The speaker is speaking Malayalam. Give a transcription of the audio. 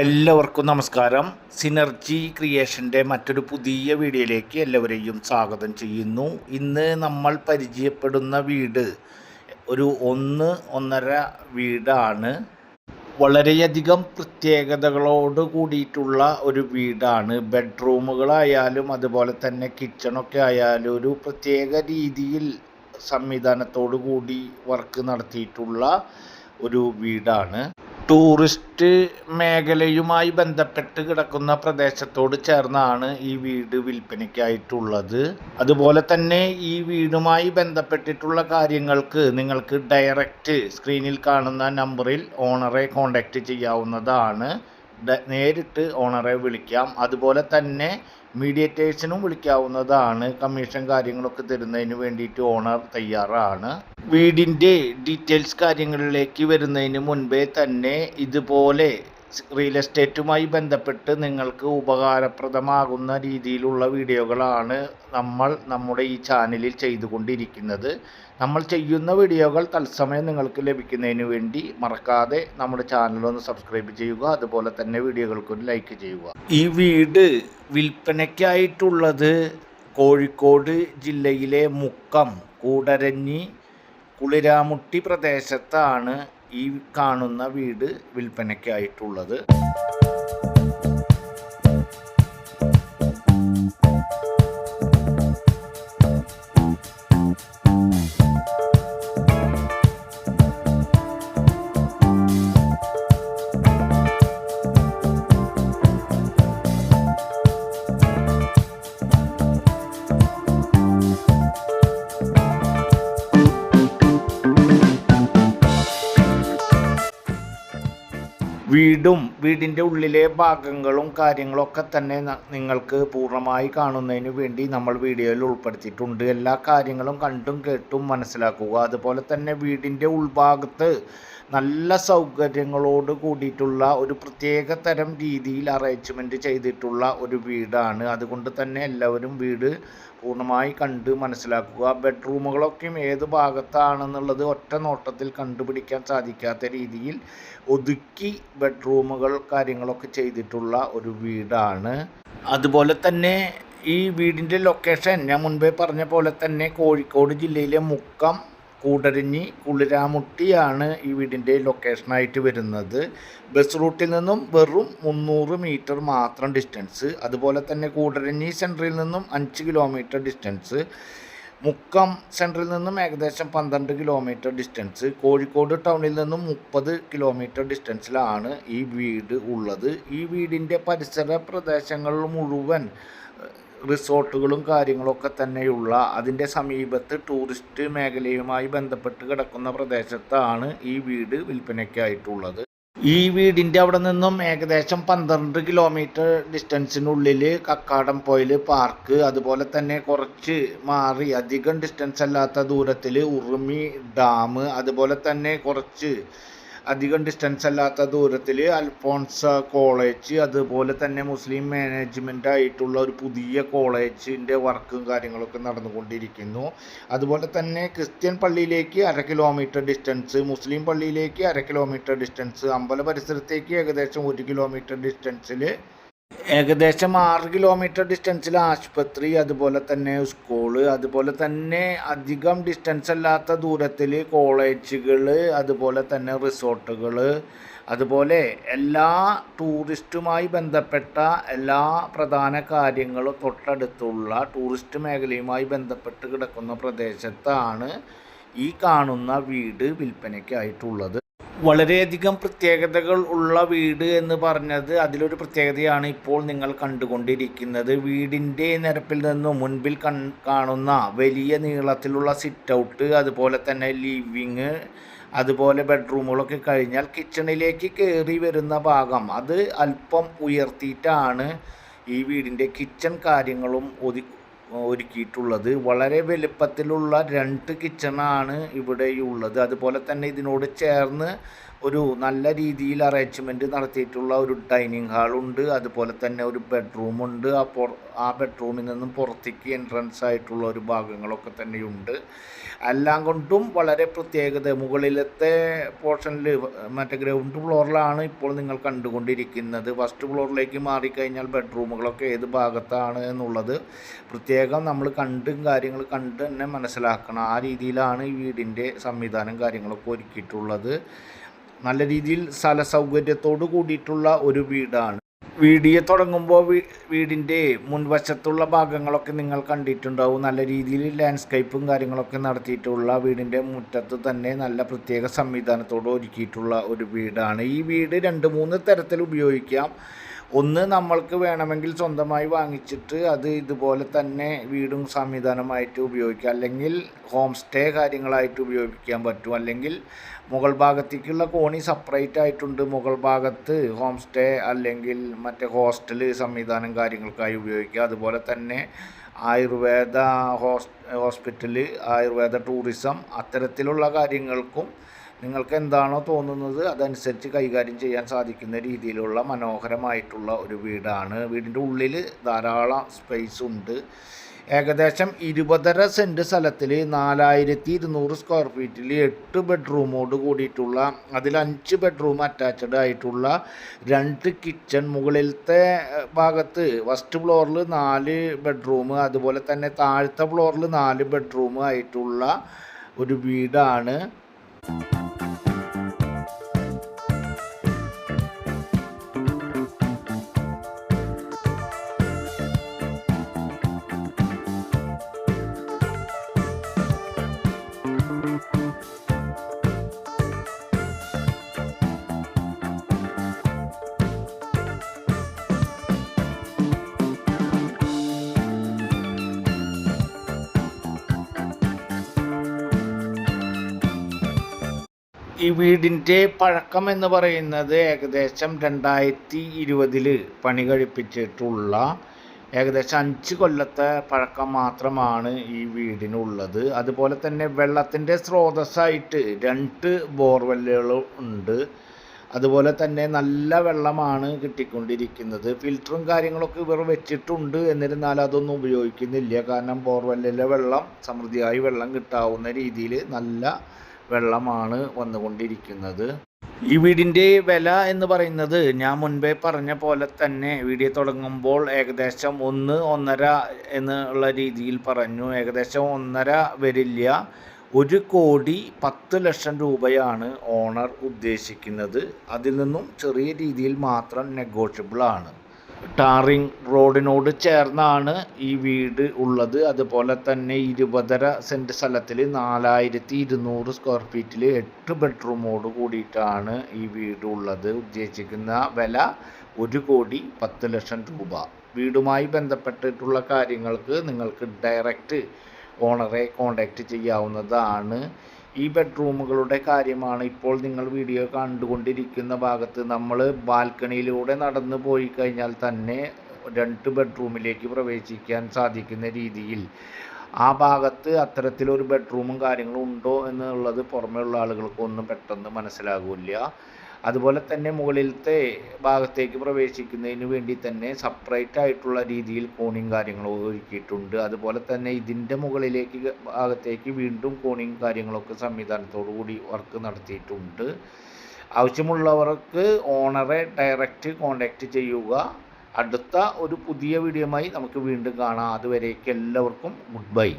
എല്ലാവർക്കും നമസ്കാരം. സിനർജി ക്രിയേഷന്റെ മറ്റൊരു പുതിയ വീഡിയോയിലേക്ക് എല്ലാവരെയും സ്വാഗതം ചെയ്യുന്നു. ഇന്ന് നമ്മൾ പരിചയപ്പെടുന്ന വീട് ഒരു ഒന്ന് ഒന്നര വീടാണ്. വളരെയധികം പ്രത്യേകതകളോട് കൂടിയിട്ടുള്ള ഒരു വീടാണ്. ബെഡ്റൂമുകളായാലും അതുപോലെ തന്നെ കിച്ചണൊക്കെ ആയാലും ഒരു പ്രത്യേക രീതിയിൽ സംവിധാനത്തോടു കൂടി വർക്ക് നടത്തിയിട്ടുള്ള ഒരു വീടാണ്. ടൂറിസ്റ്റ് മേഖലയുമായി ബന്ധപ്പെട്ട് കിടക്കുന്ന പ്രദേശത്തോട് ചേർന്നാണ് ഈ വീട് വിൽപ്പനയ്ക്കായിട്ടുള്ളത്. അതുപോലെ തന്നെ ഈ വീടുമായി ബന്ധപ്പെട്ടിട്ടുള്ള കാര്യങ്ങൾക്ക് നിങ്ങൾക്ക് ഡയറക്റ്റ് സ്ക്രീനിൽ കാണുന്ന നമ്പറിൽ ഓണറെ കോൺടാക്റ്റ് ചെയ്യാവുന്നതാണ്. നേരിട്ട് ഓണറെ വിളിക്കാം. അതുപോലെ തന്നെ മീഡിയേറ്റേഴ്സിനും വിളിക്കാവുന്നതാണ്. കമ്മീഷൻ കാര്യങ്ങളൊക്കെ തരുന്നതിന് വേണ്ടിയിട്ട് ഓണർ തയ്യാറാണ്. വീടിന്റെ ഡീറ്റെയിൽസ് കാര്യങ്ങളിലേക്ക് വരുന്നതിന് മുൻപേ തന്നെ ഇതുപോലെ റിയൽ എസ്റ്റേറ്റുമായി ബന്ധപ്പെട്ട് നിങ്ങൾക്ക് ഉപകാരപ്രദമാകുന്ന രീതിയിലുള്ള വീഡിയോകളാണ് നമ്മൾ നമ്മുടെ ഈ ചാനലിൽ ചെയ്തുകൊണ്ടിരിക്കുന്നത്. നമ്മൾ ചെയ്യുന്ന വീഡിയോകൾ തത്സമയം നിങ്ങൾക്ക് ലഭിക്കുന്നതിന് വേണ്ടി മറക്കാതെ നമ്മുടെ ചാനൽ ഒന്ന് സബ്സ്ക്രൈബ് ചെയ്യുക അതുപോലെ തന്നെ വീഡിയോകൾക്കൊരു ലൈക്ക് ചെയ്യുക. ഈ വീട് വിൽപ്പനയ്ക്കായിട്ടുള്ളത് കോഴിക്കോട് ജില്ലയിലെ മുക്കം കൂടരഞ്ഞി കുളിരാമുട്ടി പ്രദേശത്താണ് ഈ കാണുന്ന വീട് വിൽപ്പനയ്ക്കായിട്ടുള്ളത്. വീടും വീടിന്റെ ഉള്ളിലെ ഭാഗങ്ങളും കാര്യങ്ങളൊക്കെ തന്നെ നിങ്ങൾക്ക് പൂർണമായി കാണുന്നതിന് വേണ്ടി നമ്മൾ വീഡിയോയിൽ ഉൾപ്പെടുത്തിയിട്ടുണ്ട്. എല്ലാ കാര്യങ്ങളും കണ്ടും കേട്ടും മനസ്സിലാക്കുക. അതുപോലെ തന്നെ വീടിന്റെ ഉൾഭാഗത്ത് നല്ല സൗകര്യങ്ങളോട് കൂടിയിട്ടുള്ള ഒരു പ്രത്യേക തരം രീതിയിൽ അറേഞ്ച്മെന്റ് ചെയ്തിട്ടുള്ള ഒരു വീടാണ്. അതുകൊണ്ട് തന്നെ എല്ലാവരും വീട് പൂർണമായി കണ്ട് മനസ്സിലാക്കുക. ബെഡ്റൂമുകളൊക്കെയും ഏത് ഭാഗത്താണെന്നുള്ളത് ഒറ്റ നോട്ടത്തിൽ കണ്ടുപിടിക്കാൻ സാധിക്കാത്ത രീതിയിൽ ഒതുക്കി ബെഡ്റൂമുകൾ കാര്യങ്ങളൊക്കെ ചെയ്തിട്ടുള്ള ഒരു വീടാണ്. അതുപോലെ തന്നെ ഈ വീടിന്റെ ലൊക്കേഷൻ ഞാൻ മുൻപേ പറഞ്ഞ പോലെ തന്നെ കോഴിക്കോട് ജില്ലയിലെ മുക്കം കൂടരഞ്ഞി കുളിരാമുട്ടിയാണ് ഈ വീടിന്റെ ലൊക്കേഷനായിട്ട് വരുന്നത്. ബസ് റൂട്ടിൽ നിന്നും വെറും മുന്നൂറ് മീറ്റർ മാത്രം ഡിസ്റ്റൻസ് അതുപോലെ തന്നെ കൂടരഞ്ഞി സെന്ററിൽ നിന്നും അഞ്ച് കിലോമീറ്റർ ഡിസ്റ്റൻസ് മുക്കം സെന്ററിൽ നിന്നും ഏകദേശം പന്ത്രണ്ട് കിലോമീറ്റർ ഡിസ്റ്റൻസ് കോഴിക്കോട് ടൗണിൽ നിന്നും മുപ്പത് കിലോമീറ്റർ ഡിസ്റ്റൻസിലാണ് ഈ വീട് ഉള്ളത്. ഈ വീടിന്റെ പരിസര പ്രദേശങ്ങൾ മുഴുവൻ റിസോർട്ടുകളും കാര്യങ്ങളൊക്കെ തന്നെയുള്ള അതിന്റെ സമീപത്ത് ടൂറിസ്റ്റ് മേഖലയുമായി ബന്ധപ്പെട്ട് കിടക്കുന്ന പ്രദേശത്താണ് ഈ വീട് വിൽപ്പനയ്ക്കായിട്ടുള്ളത്. ഈ വീടിന്റെ അവിടെ നിന്നും ഏകദേശം പന്ത്രണ്ട് കിലോമീറ്റർ ഡിസ്റ്റൻസിനുള്ളിൽ കക്കാടം പോയിൽ പാർക്ക് അതുപോലെ തന്നെ കുറച്ച് മാറി അധികം ഡിസ്റ്റൻസ് അല്ലാത്ത ദൂരത്തിൽ ഉറുമി ഡാം അതുപോലെ തന്നെ കുറച്ച് അധികം ഡിസ്റ്റൻസ് അല്ലാത്ത ദൂരത്തിൽ അൽഫോൺസ കോളേജ് അതുപോലെ തന്നെ മുസ്ലിം മാനേജ്മെന്റ് ആയിട്ടുള്ള ഒരു പുതിയ കോളേജിന്റെ വർക്കും കാര്യങ്ങളൊക്കെ നടന്നുകൊണ്ടിരിക്കുന്നു. അതുപോലെ തന്നെ ക്രിസ്ത്യൻ പള്ളിയിലേക്ക് അര കിലോമീറ്റർ ഡിസ്റ്റൻസ് മുസ്ലിം പള്ളിയിലേക്ക് അര കിലോമീറ്റർ ഡിസ്റ്റൻസ് അമ്പല പരിസരത്തേക്ക് ഏകദേശം ഒരു കിലോമീറ്റർ ഡിസ്റ്റൻസിൽ ഏകദേശം ആറ് കിലോമീറ്റർ ഡിസ്റ്റൻസിൽ ആശുപത്രി അതുപോലെ തന്നെ സ്കൂൾ അതുപോലെ തന്നെ അധികം ഡിസ്റ്റൻസ് അല്ലാത്ത ദൂരത്തിൽ കോളേജുകൾ അതുപോലെ തന്നെ റിസോർട്ടുകൾ അതുപോലെ എല്ലാ ടൂറിസ്റ്റുമായി ബന്ധപ്പെട്ട എല്ലാ പ്രധാന കാര്യങ്ങളും തൊട്ടടുത്തുള്ള ടൂറിസ്റ്റ് മേഖലയുമായി ബന്ധപ്പെട്ട് കിടക്കുന്ന പ്രദേശത്താണ് ഈ കാണുന്ന വീട് വിൽപ്പനയ്ക്കായിട്ടുള്ളത്. വളരെയധികം പ്രത്യേകതകൾ ഉള്ള വീട് എന്ന് പറഞ്ഞത് അതിലൊരു പ്രത്യേകതയാണ് ഇപ്പോൾ നിങ്ങൾ കണ്ടുകൊണ്ടിരിക്കുന്നത്. വീടിന്റെ നിരപ്പിൽ നിന്നും മുൻപിൽ കാണുന്ന വലിയ നീളത്തിലുള്ള സിറ്റ് ഔട്ട് അതുപോലെ തന്നെ ലിവിങ് അതുപോലെ ബെഡ്റൂമുകളൊക്കെ കഴിഞ്ഞാൽ കിച്ചണിലേക്ക് കയറി വരുന്ന ഭാഗം. അത് അല്പം ഉയർത്തിയിട്ടാണ് ഈ വീടിന്റെ കിച്ചൺ കാര്യങ്ങളും ഒതി ഒരുക്കിയിട്ടുള്ളത്. വളരെ വലുപ്പത്തിലുള്ള രണ്ട് കിച്ചണാണ് ഇവിടെയുള്ളത് അതുപോലെ തന്നെ ഇതിനോട് ചേർന്ന് ഒരു നല്ല രീതിയിൽ അറേഞ്ച്മെന്റ് നടത്തിയിട്ടുള്ള ഒരു ഡൈനിങ് ഹാളുണ്ട് അതുപോലെ തന്നെ ഒരു ബെഡ്റൂമുണ്ട് ആ പൊ ആ ബെഡ്റൂമിൽ നിന്നും പുറത്തേക്ക് എൻട്രൻസ് ആയിട്ടുള്ള ഒരു ഭാഗങ്ങളൊക്കെ തന്നെയുണ്ട്. എല്ലാം കൊണ്ടും വളരെ പ്രത്യേകത മുകളിലത്തെ പോർഷനിൽ മറ്റേ ഗ്രൗണ്ട് ഫ്ലോറിലാണ് ഇപ്പോൾ നിങ്ങൾ കണ്ടുകൊണ്ടിരിക്കുന്നത്. ഫസ്റ്റ് ഫ്ലോറിലേക്ക് മാറിക്കഴിഞ്ഞാൽ ബെഡ്റൂമുകളൊക്കെ ഏത് ഭാഗത്താണ് എന്നുള്ളത് പ്രത്യേകം നമ്മൾ കണ്ടും കാര്യങ്ങൾ കണ്ട് തന്നെ മനസ്സിലാക്കണം. ആ രീതിയിലാണ് ഈ വീടിന്റെ സംവിധാനം കാര്യങ്ങളൊക്കെ ഒരുക്കിയിട്ടുള്ളത്. നല്ല രീതിയിൽ സ്ഥല സൗകര്യത്തോട് കൂടിയിട്ടുള്ള ഒരു വീടാണ്. വീഡിയോ തുടങ്ങുമ്പോൾ വീടിന്റെ മുൻവശത്തുള്ള ഭാഗങ്ങളൊക്കെ നിങ്ങൾ കണ്ടിട്ടുണ്ടാവും. നല്ല രീതിയിൽ ലാൻഡ്സ്കേപ്പും കാര്യങ്ങളൊക്കെ നടത്തിയിട്ടുള്ള വീടിന്റെ മുറ്റത്ത് തന്നെ നല്ല പ്രത്യേക സംവിധാനത്തോട് ഒരുക്കിയിട്ടുള്ള ഒരു വീടാണ്. ഈ വീട് രണ്ട് മൂന്ന് തരത്തിൽ ഉപയോഗിക്കാം. ഒന്ന് നമ്മൾക്ക് വേണമെങ്കിൽ സ്വന്തമായി വാങ്ങിച്ചിട്ട് അത് ഇതുപോലെ തന്നെ വീടും സംവിധാനമായിട്ട് ഉപയോഗിക്കുക അല്ലെങ്കിൽ ഹോം സ്റ്റേ കാര്യങ്ങളായിട്ട് ഉപയോഗിക്കാൻ പറ്റും. അല്ലെങ്കിൽ മുകൾ ഭാഗത്തേക്കുള്ള കോണി സെപ്പറേറ്റ് ആയിട്ടുണ്ട്. മുകൾ ഭാഗത്ത് ഹോം സ്റ്റേ അല്ലെങ്കിൽ മറ്റേ ഹോസ്റ്റൽ സംവിധാനം കാര്യങ്ങൾക്കായി ഉപയോഗിക്കുക അതുപോലെ തന്നെ ആയുർവേദ ഹോസ് ഹോസ്പിറ്റൽ ആയുർവേദ ടൂറിസം അത്തരത്തിലുള്ള കാര്യങ്ങൾക്കും നിങ്ങൾക്ക് എന്താണോ തോന്നുന്നത് അതനുസരിച്ച് കൈകാര്യം ചെയ്യാൻ സാധിക്കുന്ന രീതിയിലുള്ള മനോഹരമായിട്ടുള്ള ഒരു വീടാണ്. വീടിന്റെ ഉള്ളിൽ ധാരാളം സ്പേസ് ഉണ്ട്. ഏകദേശം ഇരുപതര സെന്റ് സ്ഥലത്തിൽ നാലായിരത്തി ഇരുന്നൂറ് സ്ക്വയർ ഫീറ്റിൽ എട്ട് ബെഡ്റൂമോട് കൂടിയിട്ടുള്ള അതിൽ അഞ്ച് ബെഡ്റൂം അറ്റാച്ച്ഡ് ആയിട്ടുള്ള രണ്ട് കിച്ചൺ മുകളിലത്തെ ഭാഗത്ത് ഫസ്റ്റ് ഫ്ലോറിൽ നാല് ബെഡ്റൂം അതുപോലെ തന്നെ താഴത്തെ ഫ്ലോറിൽ നാല് ബെഡ്റൂം ആയിട്ടുള്ള ഒരു വീടാണ്. ഈ വീടിന്റെ പഴക്കം എന്ന് പറയുന്നത് ഏകദേശം രണ്ടായിരത്തി ഇരുപതിൽ പണി കഴിപ്പിച്ചിട്ടുള്ള ഏകദേശം അഞ്ച് കൊല്ലത്തെ പഴക്കം മാത്രമാണ് ഈ വീടിനുള്ളത്. അതുപോലെ തന്നെ വെള്ളത്തിന്റെ സ്രോതസ്സായിട്ട് രണ്ട് ബോർവെല്ലുകളും ഉണ്ട്. അതുപോലെ തന്നെ നല്ല വെള്ളമാണ് കിട്ടിക്കൊണ്ടിരിക്കുന്നത്. ഫിൽറ്ററും കാര്യങ്ങളൊക്കെ ഇവർ വെച്ചിട്ടുണ്ട്. എന്നിരുന്നാലും അതൊന്നും ഉപയോഗിക്കുന്നില്ല. കാരണം ബോർവെല്ലിലെ വെള്ളം സമൃദ്ധിയായി വെള്ളം കിട്ടാവുന്ന രീതിയിൽ നല്ല വെള്ളമാണ് വന്നുകൊണ്ടിരിക്കുന്നത്. ഈ വീടിന്റെ വില എന്ന് പറയുന്നത് ഞാൻ മുൻപേ പറഞ്ഞ പോലെ തന്നെ വീഡിയോ തുടങ്ങുമ്പോൾ ഏകദേശം ഒന്ന് ഒന്നര എന്നുള്ള രീതിയിൽ പറഞ്ഞു. ഏകദേശം ഒന്നര വരില്ല. ഒരു കോടി പത്ത് ലക്ഷം രൂപയാണ് ഓണർ ഉദ്ദേശിക്കുന്നത്. അതിൽ നിന്നും ചെറിയ രീതിയിൽ മാത്രം നെഗോഷ്യബിൾ ആണ്. ടാറിങ് റോഡിനോട് ചേർന്നാണ് ഈ വീട് ഉള്ളത്. അതുപോലെ തന്നെ ഇരുപതര സെന്റ് സ്ഥലത്തിൽ നാലായിരത്തി ഇരുന്നൂറ് സ്ക്വയർ ഫീറ്റിൽ എട്ട് ബെഡ്റൂമോട് കൂടിയിട്ടാണ് ഈ വീട് ഉള്ളത്. ഉദ്ദേശിക്കുന്ന വില ഒരു കോടി പത്ത് ലക്ഷം രൂപ. വീടുമായി ബന്ധപ്പെട്ടിട്ടുള്ള കാര്യങ്ങൾക്ക് നിങ്ങൾക്ക് ഡയറക്റ്റ് ഓണറെ കോണ്ടാക്റ്റ് ചെയ്യാവുന്നതാണ് ഈ ബെഡ്റൂമുകളുടെ കാര്യമാണ് ഇപ്പോൾ നിങ്ങൾ വീഡിയോ കണ്ടുകൊണ്ടിരിക്കുന്ന ഭാഗത്ത്. നമ്മൾ ബാൽക്കണിയിലൂടെ നടന്നു പോയി കഴിഞ്ഞാൽ തന്നെ രണ്ട് ബെഡ്റൂമിലേക്ക് പ്രവേശിക്കാൻ സാധിക്കുന്ന രീതിയിൽ. ആ ഭാഗത്ത് അത്തരത്തിലൊരു ബെഡ്റൂമും കാര്യങ്ങളും ഉണ്ടോ എന്നുള്ളത് പുറമേ ആളുകൾക്കൊന്നും പെട്ടെന്ന് മനസ്സിലാകില്ല. അതുപോലെ തന്നെ മുകളിലത്തെ ഭാഗത്തേക്ക് പ്രവേശിക്കുന്നതിന് വേണ്ടി തന്നെ സെപ്പറേറ്റ് ആയിട്ടുള്ള രീതിയിൽ കോണിയും കാര്യങ്ങളും ഒരുക്കിയിട്ടുണ്ട്. അതുപോലെ തന്നെ ഇതിന്റെ മുകളിലേക്ക് ഭാഗത്തേക്ക് വീണ്ടും കോണിയും കാര്യങ്ങളൊക്കെ സംവിധാനത്തോടു കൂടി വർക്ക് നടത്തിയിട്ടുണ്ട്. ആവശ്യമുള്ളവർക്ക് ഓണറെ ഡയറക്റ്റ് കോണ്ടാക്റ്റ് ചെയ്യുക. അടുത്ത ഒരു പുതിയ വീഡിയോയുമായി നമുക്ക് വീണ്ടും കാണാം. അതുവരേക്ക് എല്ലാവർക്കും ഗുഡ് ബൈ